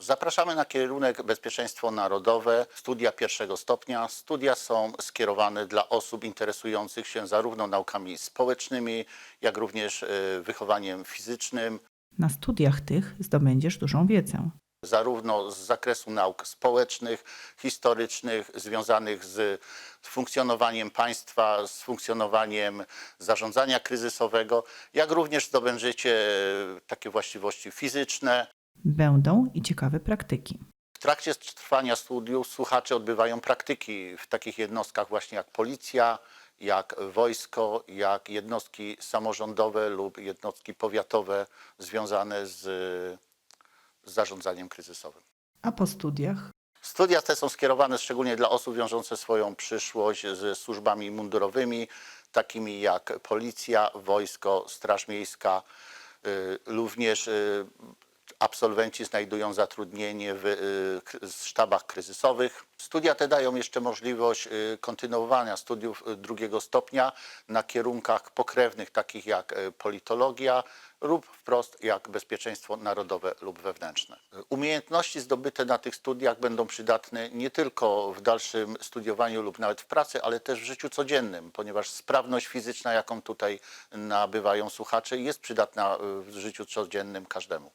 Zapraszamy na kierunek Bezpieczeństwo Narodowe, studia pierwszego stopnia. Studia są skierowane dla osób interesujących się zarówno naukami społecznymi, jak również y, wychowaniem fizycznym, Na studiach tych zdobędziesz dużą wiedzę. zarówno z zakresu nauk społecznych, historycznych, związanych z funkcjonowaniem państwa, z funkcjonowaniem zarządzania kryzysowego, jak również zdobędziecie y, takie właściwości fizyczne, Będą i ciekawe praktyki. W trakcie trwania studiów słuchacze odbywają praktyki w takich jednostkach właśnie jak policja, jak wojsko, jak jednostki samorządowe lub jednostki powiatowe związane z, z zarządzaniem kryzysowym. A po studiach Studia te są skierowane szczególnie dla osób wiążące swoją przyszłość ze służbami mundurowymi, takimi jak policja, wojsko, straż miejska. Y, Również y, absolwenci znajdują zatrudnienie w y, sztabach kryzysowych. Studia te dają jeszcze możliwość y, kontynuowania studiów y, drugiego stopnia na kierunkach pokrewnych, takich jak politologia lub wprost jak bezpieczeństwo narodowe lub wewnętrzne. Umiejętności zdobyte na tych studiach będą przydatne nie tylko w dalszym studiowaniu lub nawet w pracy, ale też w życiu codziennym, ponieważ sprawność fizyczna, jaką tutaj nabywają słuchacze, jest przydatna w życiu codziennym każdemu.